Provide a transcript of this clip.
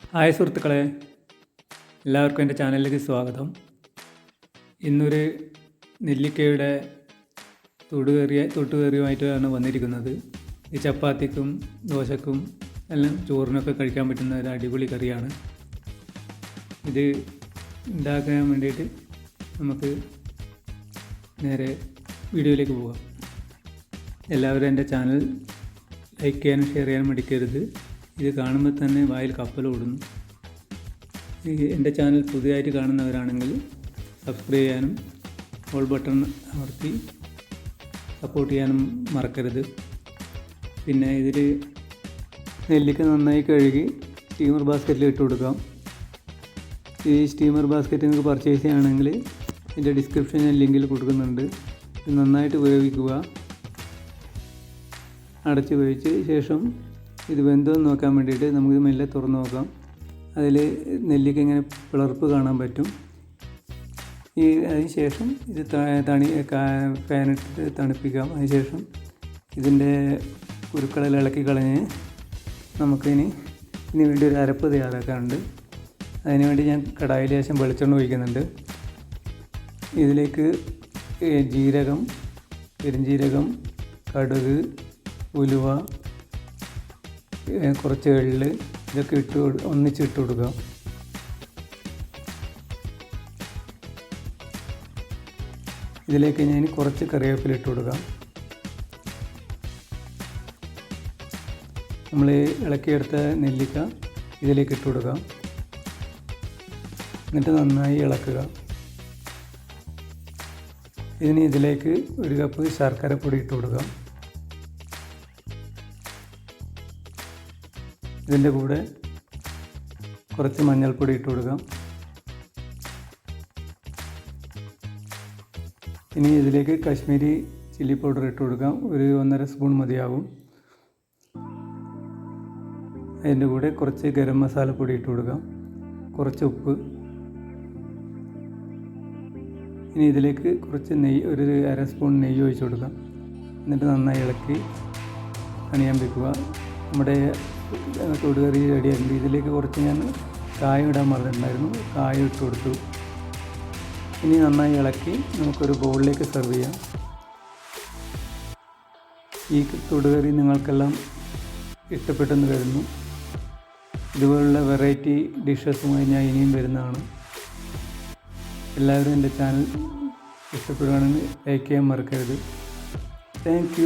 Hi സുഹൃത്തുക്കളെ എല്ലാവർക്കും എന്റെ ചാനലിലേക്ക് സ്വാഗതം. ഇന്നൊരു നെല്ലിക്കയുടെ തൊടുകറിയ തൊട്ടുകറിയുമായിട്ടാണ് വന്നിരിക്കുന്നത്. ഈ ചപ്പാത്തിക്കും ദോശക്കും എല്ലാം ചോറിനൊക്കെ കഴിക്കാൻ പറ്റുന്ന ഒരു അടിപൊളി കറിയാണ്. ഇത് ഉണ്ടാക്കാൻ വേണ്ടിയിട്ട് നമുക്ക് നേരെ വീഡിയോയിലേക്ക് പോകാം എല്ലാവരും എന്റെ ചാനൽ ലൈക്ക് ചെയ്യാനും ഷെയർ ചെയ്യാനും മടിക്കരുത്. ഇത് കാണുമ്പോൾ തന്നെ വായിൽ കപ്പലോടുന്നു എന്റെ ചാനൽ പുതിയതായിട്ട് കാണുന്നവരാണെങ്കിൽ സബ്സ്ക്രൈബ് ചെയ്യാനും ഓൾ ബട്ടൺ അമർത്തി സപ്പോർട്ട് ചെയ്യാനും മറക്കരുത്. പിന്നെ ഇതിൽ നെല്ലിക്ക നന്നായി കഴുകി സ്റ്റീമർ ബാസ്ക്കറ്റിൽ ഇട്ട് കൊടുക്കാം. ഈ സ്റ്റീമർ ബാസ്ക്കറ്റ് നിങ്ങൾക്ക് പർച്ചേസ് ചെയ്യുകയാണെങ്കിൽ ഇതിന്റെ ഡിസ്ക്രിപ്ഷൻ ഞാൻ ലിങ്കിൽ കൊടുക്കുന്നുണ്ട്. നന്നായിട്ട് ഉപയോഗിക്കുക അടച്ച് ഉപയോഗിച്ച് ശേഷം ഇത് വെന്തോന്ന് നോക്കാൻ വേണ്ടിയിട്ട് നമുക്ക് മെല്ലെ തുറന്ന് നോക്കാം. അതിൽ നെല്ലിക്ക ഇങ്ങനെ പിളർപ്പ് കാണാൻ പറ്റും. ഈ അതിന് ശേഷം ഇത് തണി ഫാനിട്ട് തണുപ്പിക്കാം. അതിന് ശേഷം ഇതിന്റെ കുരുക്കളെല്ലാം ഇളക്കി കളഞ്ഞ് നമുക്കിനി ഇതിന് വേണ്ടി ഒരു അരപ്പ് തയ്യാറാക്കാനുണ്ട്. അതിനുവേണ്ടി ഞാൻ കടായിൽ ശേഷം വെളിച്ചെണ്ണ ഒഴിക്കുന്നുണ്ട്. ഇതിലേക്ക് ജീരകം പെരുംജീരകം കടുക് ഉലുവ കുറച്ച് എള്ള് ഇതൊക്കെ ഇട്ട് ഒന്നിച്ചിട്ട് കൊടുക്കാം. ഇതിലേക്ക് ഞാൻ കുറച്ച് കറിവേപ്പില ഇട്ട് കൊടുക്കാം. നമ്മൾ ഇളക്കിയെടുത്ത നെല്ലിക്ക ഇതിലേക്ക് ഇട്ട് കൊടുക്കാം. എന്നിട്ട് നന്നായി ഇളക്കുക. ഇതിന് ഇതിലേക്ക് ഒരു കപ്പ് ശർക്കര പൊടി ഇട്ട് കൊടുക്കാം. ഇതിന്റെ കൂടെ കുറച്ച് മഞ്ഞൾപ്പൊടി ഇട്ട് കൊടുക്കാം. ഇനി ഇതിലേക്ക് കാശ്മീരി ചില്ലി പൗഡർ ഇട്ട് കൊടുക്കാം. ഒരു ഒന്നര സ്പൂൺ മതിയാകും അതിന്റെ കൂടെ കുറച്ച് ഗരം മസാലപ്പൊടി ഇട്ട് കൊടുക്കാം. കുറച്ച് ഉപ്പ്. ഇനി ഇതിലേക്ക് കുറച്ച് നെയ്യ് ഒരു അര സ്പൂൺ നെയ്യ് ഒഴിച്ച് കൊടുക്കാം. എന്നിട്ട് നന്നായി ഇളക്കി അണിയാൻ വെക്കുക. നമ്മുടെ തൊടുകറി റെഡിയായിട്ടുണ്ട് ഇതിലേക്ക് കുറച്ച് ഞാൻ കായം ഇടാൻ മറന്നിട്ടുണ്ടായിരുന്നു കായം ഇട്ട് കൊടുത്തു. ഇനി നന്നായി ഇളക്കി നമുക്കൊരു ബൗളിലേക്ക് സെർവ് ചെയ്യാം. ഈ തൊടുകറി നിങ്ങൾക്കെല്ലാം ഇഷ്ടപ്പെട്ടെന്ന് കരുതുന്നു ഇതുപോലുള്ള വെറൈറ്റി ഡിഷസുമായി ഞാൻ ഇനിയും വരുന്നതാണ്. എല്ലാവരും എന്റെ ചാനൽ ഇഷ്ടപ്പെടുകയാണെങ്കിൽ ലൈക്ക് ചെയ്യാൻ മറക്കരുത്. താങ്ക്